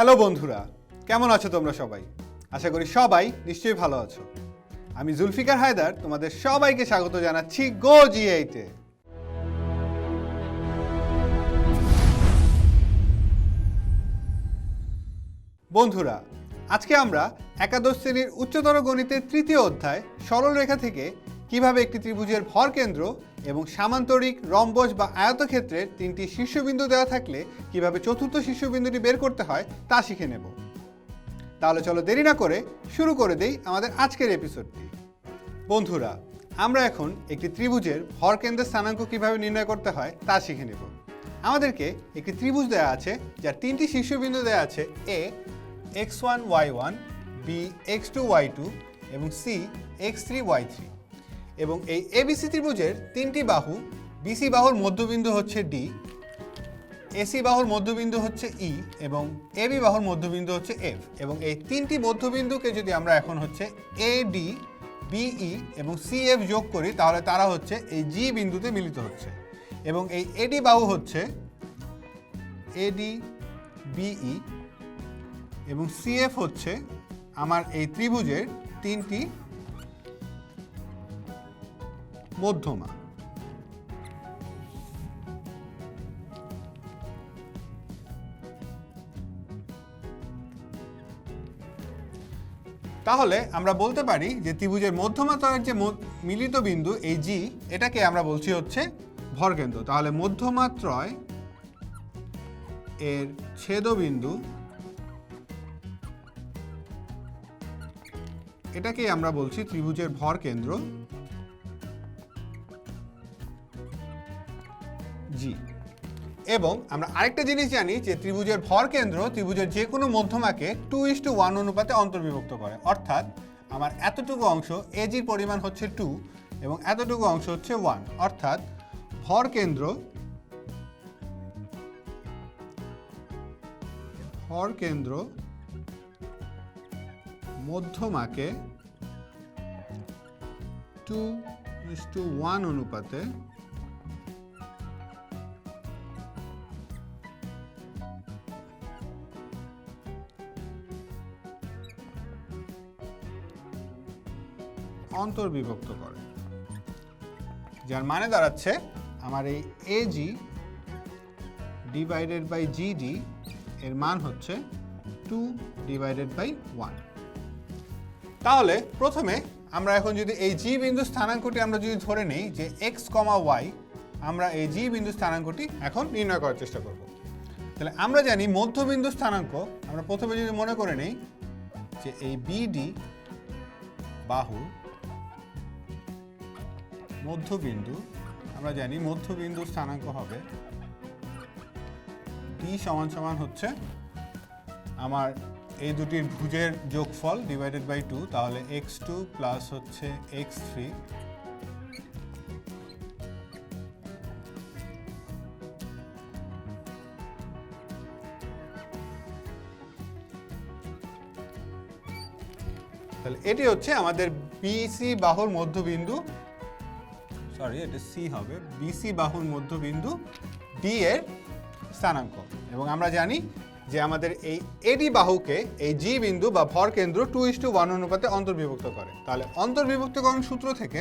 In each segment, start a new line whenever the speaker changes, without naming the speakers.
Hello বন্ধুরা, কেমন আছো তোমরা সবাই? আশা করি সবাই নিশ্চয়ই ভালো আছো। আমি জুলফিকার হায়দার, তোমাদের সবাইকে স্বাগত জানাচ্ছি গো জিআইতে বন্ধুরা, আজকে আমরা একাদশ শ্রেণির উচ্চতর গণিতের তৃতীয় অধ্যায় সরল রেখা থেকে কীভাবে একটি ত্রিভুজের ভর কেন্দ্র এবং সামান্তরিক রম্বস বা আয়তক্ষেত্রের তিনটি শীর্ষবিন্দু দেওয়া থাকলে কীভাবে চতুর্থ শীর্ষবিন্দুটি বের করতে হয় তা শিখে নেব। তাহলে চলো দেরি না করে শুরু করে দেই আমাদের আজকের এপিসোডটি বন্ধুরা, আমরা এখন একটি ত্রিভুজের ভর কেন্দ্রের স্থানাঙ্ক কীভাবে নির্ণয় করতে হয় তা শিখে নেব। আমাদেরকে একটি ত্রিভুজ দেওয়া আছে, যার তিনটি শীর্ষবিন্দু দেওয়া আছে A x one y one B x two y two এবং C x three y three এবং এই এবিসি ত্রিভুজের তিনটি বাহু বিসি বাহুর মধ্যবিন্দু হচ্ছে ডি এসি বাহুর মধ্যবিন্দু হচ্ছে ই এবং এবি বাহুর মধ্যবিন্দু হচ্ছে এফ এবং এই তিনটি মধ্যবিন্দুকে যদি আমরা এখন হচ্ছে এ ডি বিই এবং সি এফ যোগ করি, তাহলে তারা হচ্ছে এই জি বিন্দুতে মিলিত হচ্ছে এবং এই এডি বাহু হচ্ছে এডি বিই এবং সিএফ হচ্ছে আমার এই ত্রিভুজের তিনটি মধ্যমা তাহলে আমরা বলতে পারি যে ত্রিভুজের মধ্যমা মধ্যমাত্রার যে মিলিত বিন্দু, এই জি এটাকে আমরা বলছি হচ্ছে ভরকেন্দ্র। তাহলে মধ্যমাত্রয় এর ছেদবিন্দু, এটাকেই আমরা বলছি ত্রিভুজের ভর জি। এবং আমরা আরেকটা জিনিস জানি যে ত্রিভুজের ভর কেন্দ্র ত্রিভুজের যে কোনো মধ্যমাকে টু ইস টু ওয়ান অনুপাতে অন্তর্বিভক্ত করে। অর্থাৎ আমার এতটুকু অংশ এজির পরিমাণ হচ্ছে টু এবং এতটুকু অংশ হচ্ছে ওয়ান অর্থাৎ ভর কেন্দ্র ভর কেন্দ্র মধ্যমাকে টু ইস টু ওয়ান অনুপাতে অন্তর্বিভক্ত করে। যার মানে দাঁড়াচ্ছে আমার এই এজি ডিভাইডেড বাই জিডি এর মান হচ্ছে টু ডিভাইডেড বাই ওয়ান তাহলে প্রথমে আমরা এখন যদি এই জি বিন্দু স্থানাঙ্কটি আমরা যদি ধরে নেই যে এক্স কমা ওয়াই আমরা এই জি বিন্দু স্থানাঙ্কটি এখন নির্ণয় করার চেষ্টা করব। তাহলে আমরা জানি মধ্যবিন্দু স্থানাঙ্ক, আমরা প্রথমে যদি মনে করে নেই যে এই বিডি বাহু মধ্যবিন্দু, আমরা জানি মধ্যবিন্দুর স্থানাঙ্ক হবে ডি সমান সমান হচ্ছে আমার এই দুটির ভুজের যোগফল ডিভাইডেড বাই টু তাহলে এক্স টু প্লাস হচ্ছে এক্স থ্রি তাহলে এটি হচ্ছে আমাদের বিসি বাহুর মধ্যবিন্দু সরি এটা সি হবে। বিসি বাহুর মধ্যবিন্দু ডি এর স্থানাঙ্ক। এবং আমরা জানি যে আমাদের এই এডি বাহুকে এই জি বিন্দু বা ভর কেন্দ্র টু ইস টু ওয়ান অনুপাতে অন্তর্বিভক্ত করে। তাহলে অন্তর্বিভক্তকরণ সূত্র থেকে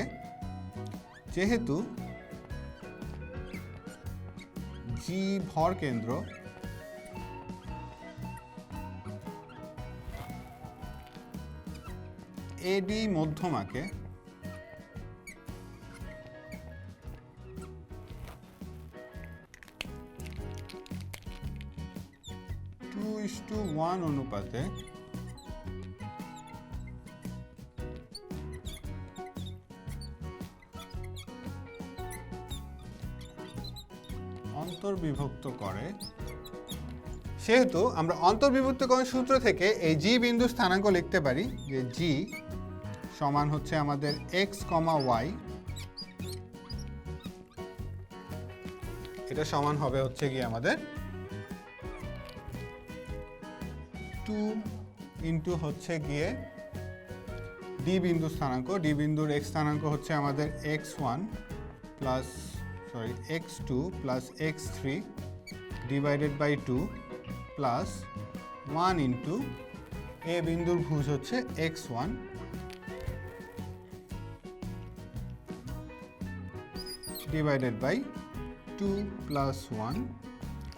যেহেতু জি ভর কেন্দ্র এডি মধ্যমাকে ইস টু ওয়ান অনুপাতে অন্তর্বিভক্ত করে, সেহেতু আমরা অন্তর্বিভক্তকরণ সূত্র থেকে এই জি বিন্দু স্থানাঙ্ক লিখতে পারি যে জি সমান হচ্ছে আমাদের এক্স কমা ওয়াই এটা সমান হবে হচ্ছে গিয়ে আমাদের টু ইন্টু হচ্ছে গিয়ে ডি বিন্দু স্থানাঙ্ক ডি বিন্দুর এক্স স্থানাঙ্ক হচ্ছে আমাদের x one plus sorry x two plus x three divided by two plus one into A বিন্দুর ভুজ হচ্ছে x one divided by two plus one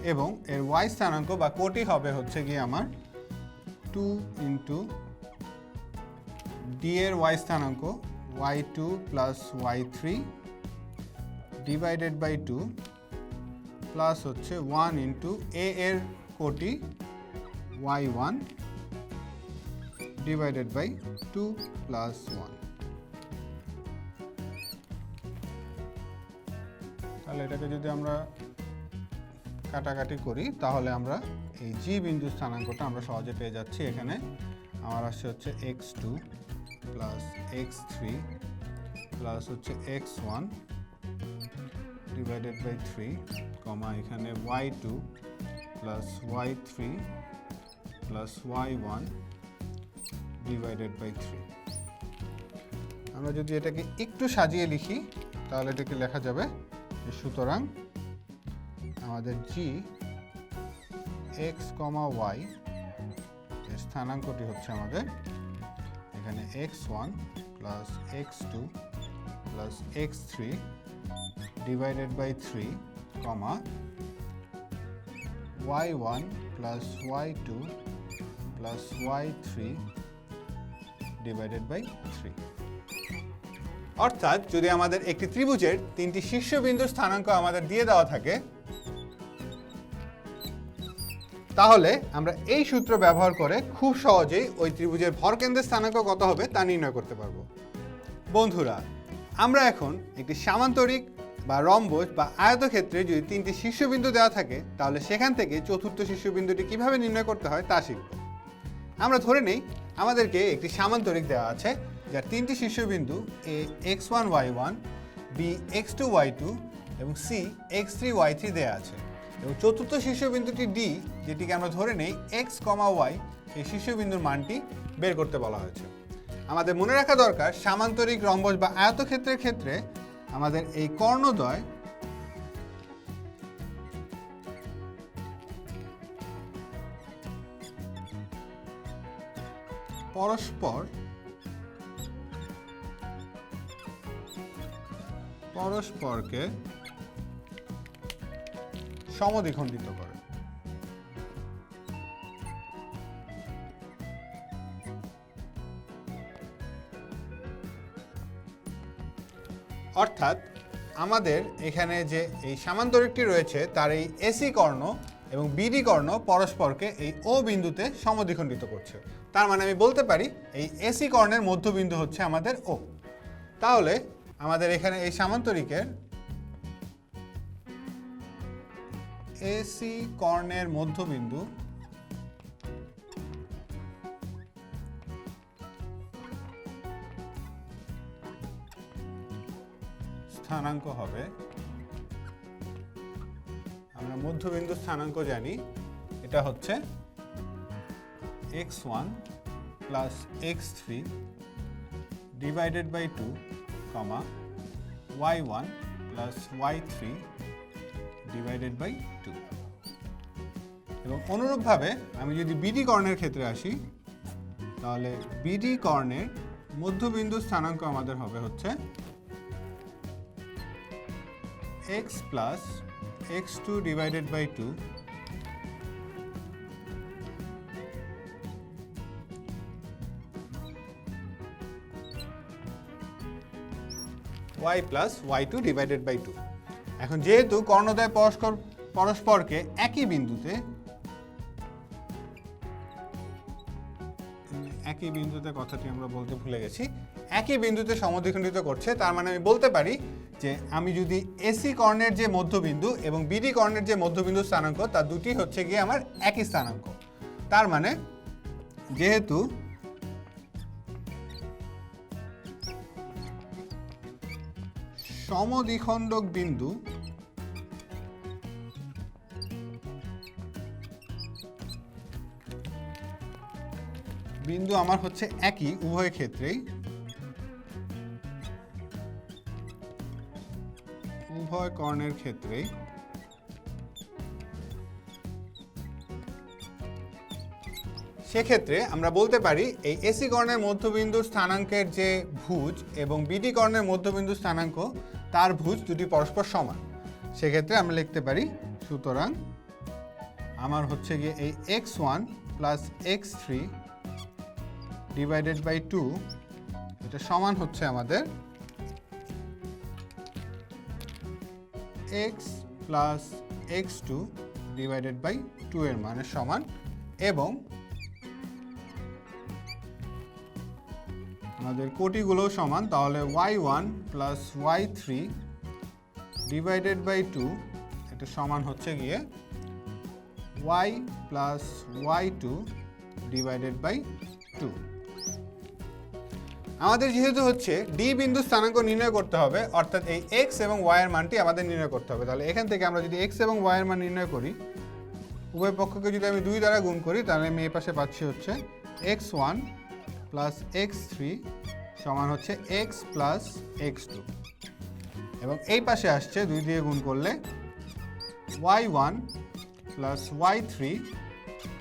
এবং এর ওয়াই স্থানাঙ্ক বা কোটি হবে হচ্ছে গিয়ে আমার টু ইন্টু ডি এর ওয়াই স্থানাঙ্ক y two plus y three divided by two plus হচ্ছে ওয়ান ইন্টু এ এর কোটি y one divided by two plus one তাহলে এটাকে যদি আমরা কাটাকাটি করি, তাহলে আমরা এই জি বিন্দু স্থানাঙ্কটা আমরা সহজে পেয়ে যাচ্ছি এখানে। আমার আসছে হচ্ছে x two plus x three plus হচ্ছে x one divided by three comma এখানে y two plus y three plus y one divided by three আমরা যদি এটাকে একটু সাজিয়ে লিখি, তাহলে এটাকে লেখা যাবে সুতরাং আমাদের জি এক্স কমা ওয়াই এর স্থানাঙ্কটি হচ্ছে আমাদের এখানে x one plus x two plus x three divided by three comma y one plus y two plus y three divided by three অর্থাৎ যদি আমাদের একটি ত্রিভুজের তিনটি শীর্ষবিন্দুর স্থানাঙ্ক আমাদের দিয়ে দেওয়া থাকে তাহলে আমরা এই সূত্র ব্যবহার করে খুব সহজেই ওই ত্রিভুজের ভরকেন্দ্রের স্থানাঙ্ক কত হবে তা নির্ণয় করতে পারব। বন্ধুরা, আমরা এখন একটি সামান্তরিক বা রম্বস বা আয়তক্ষেত্রে যদি তিনটি শীর্ষবিন্দু দেওয়া থাকে, তাহলে সেখান থেকে চতুর্থ শীর্ষবিন্দুটি কীভাবে নির্ণয় করতে হয় তা শিখব। আমরা ধরে নেই, আমাদেরকে একটি সামান্তরিক দেওয়া আছে, যার তিনটি শীর্ষবিন্দু A, x one, y one, B, x two, y two এবং C, x three, y three দেওয়া আছে। এবং চতুর্থ শীর্ষবিন্দুটি ডি যেটিকে আমরা ধরে নেই এক্স কমা ওয়াই এই শীর্ষবিন্দুর মানটি বের করতে বলা হয়েছে। আমাদের মনে রাখা দরকার, সামান্তরিক রম্বস বা আয়তক্ষেত্রের ক্ষেত্রে আমাদের এই কর্ণদ্বয় পরস্পর পরস্পরকে সমদ্বিখণ্ডিত করে। অর্থাৎ আমাদের এখানে যে এই সামান্তরিকটি রয়েছে, তার এই এসি কর্ণ এবং বিডি কর্ণ পরস্পরকে এই ও বিন্দুতে সমদ্বিখণ্ডিত করছে। তার মানে আমি বলতে পারি, এই এসি কর্ণের মধ্যবিন্দু হচ্ছে আমাদের ও। তাহলে আমাদের এখানে এই সামান্তরিকের এসি কর্ণের মধ্যবিন্দু। স্থানাঙ্ক হবে। আমরা মধ্যবিন্দু স্থানাঙ্ক জানি। এটা হচ্ছে x one plus x three divided by two, comma y one plus y three divided by two এবং অনুরূপভাবে আমি যদি বিডি কর্ণের ক্ষেত্রে আসি, তাহলে বিডি কর্ণের মধ্যবিন্দু স্থানাঙ্ক আমাদের হবে হচ্ছে x plus x two divided by two plus y two divided by two এখন যেহেতু কর্ণদ্বয় পরস্পর পরস্পরকে একই বিন্দুতে একই বিন্দুতে কথাটি আমরা বলতে ভুলে গেছি। একই বিন্দুতে সমদ্বিখণ্ডিত করছে, তার মানে আমি বলতে পারি যে আমি যদি এসি কর্ণের যে মধ্যবিন্দু এবং বিডি কর্ণের যে মধ্যবিন্দু স্থানাঙ্ক, তার দুটি হচ্ছে গিয়ে আমার একই স্থানাঙ্ক। তার মানে যেহেতু সমদ্বিখণ্ডক বিন্দু বিন্দু আমার হচ্ছে একই, উভয় ক্ষেত্রেই। উভয় কর্ণের ক্ষেত্রেই। সেক্ষেত্রে আমরা বলতে পারি, এই এসি কর্ণের মধ্যবিন্দুর স্থানাঙ্কের যে ভুজ এবং বিডি কর্ণের মধ্যবিন্দুর স্থানাঙ্ক তার ভুজ দুটি পরস্পর সমান। সেক্ষেত্রে আমরা লিখতে পারি, সুতরাং আমার হচ্ছে গিয়ে এই x one plus x three divided by two এটা সমান হচ্ছে আমাদের x plus x two divided by two এর মানের সমান এবং আমাদের কোটিগুলো সমান, তাহলে y one plus y three divided by two এটা সমান হচ্ছে গিয়ে y plus y two divided by two আমাদের যেহেতু হচ্ছে ডি বিন্দু স্থানাঙ্ক নির্ণয় করতে হবে, অর্থাৎ এই এক্স এবং ওয়াইয়ের মানটি আমাদের নির্ণয় করতে হবে। তাহলে এখান থেকে আমরা যদি এক্স এবং ওয়াই এর মান নির্ণয় করি, উভয় পক্ষকে যদি আমি দুই দ্বারা গুণ করি, তাহলে আমি এই পাশে পাচ্ছি হচ্ছে x one plus x three সমান হচ্ছে এক্স প্লাস এক্স টু এবং এই পাশে আসছে দুই দিয়ে গুণ করলে y one plus y three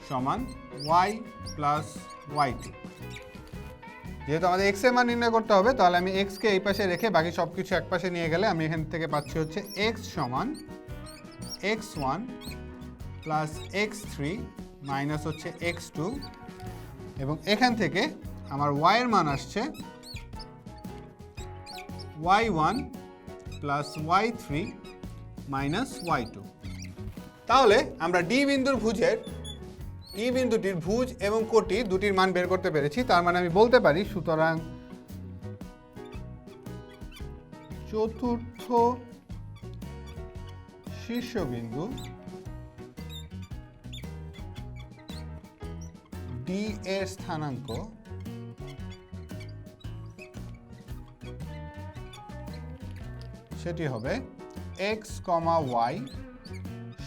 সমান ওয়াই প্লাস ওয়াই টু যেহেতু আমাদের এক্সের মান নির্ণয় করতে হবে, তাহলে আমি এক্সকে এই পাশে রেখে বাকি সব কিছু এক পাশে নিয়ে গেলে আমি এখান থেকে পাচ্ছি হচ্ছে এক্স সমান x one plus x three minus হচ্ছে এক্স টু এবং এখান থেকে আমার ওয়াই এর মান আসছে y one plus y three minus y two তাহলে আমরা ডি বিন্দুর ভুজের ই বিন্দুটির ভুজ এবং কোটি দুটির মান বের করতে পেরেছি। তার মানে আমি বলতে পারি সুতরাং চতুর্থ শীর্ষবিন্দু ডি এর স্থানাঙ্ক সেটি হবে এক্স কমা ওয়াই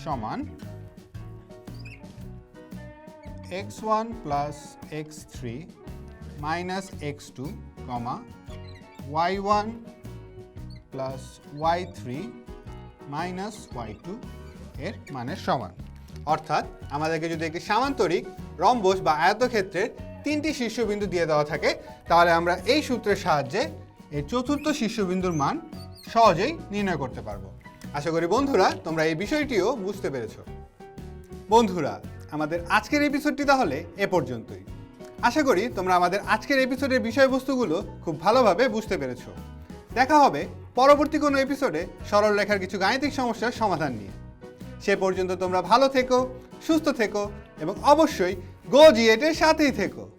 সমান x one plus x three minus x two comma y one plus y three minus y two এর মানের সমান। অর্থাৎ আমাদেরকে যদি একটি সামান্তরিক রম্বস বা আয়তক্ষেত্রের তিনটি শীর্ষবিন্দু দিয়ে দেওয়া থাকে, তাহলে আমরা এই সূত্রের সাহায্যে এই চতুর্থ শীর্ষবিন্দুর মান সহজেই নির্ণয় করতে পারব। আশা করি বন্ধুরা, তোমরা এই বিষয়টিও বুঝতে পেরেছ। বন্ধুরা, আমাদের আজকের এপিসোডটি তাহলে এ পর্যন্তই। আশা করি তোমরা আমাদের আজকের এপিসোডের বিষয়বস্তুগুলো খুব ভালোভাবে বুঝতে পেরেছ। দেখা হবে পরবর্তী কোনো এপিসোডে সরল রেখার কিছু গাণিতিক সমস্যার সমাধান নিয়ে। সে পর্যন্ত তোমরা ভালো থেকো, সুস্থ থেকো, এবং অবশ্যই গো জিয়েটের সাথেই থেকো।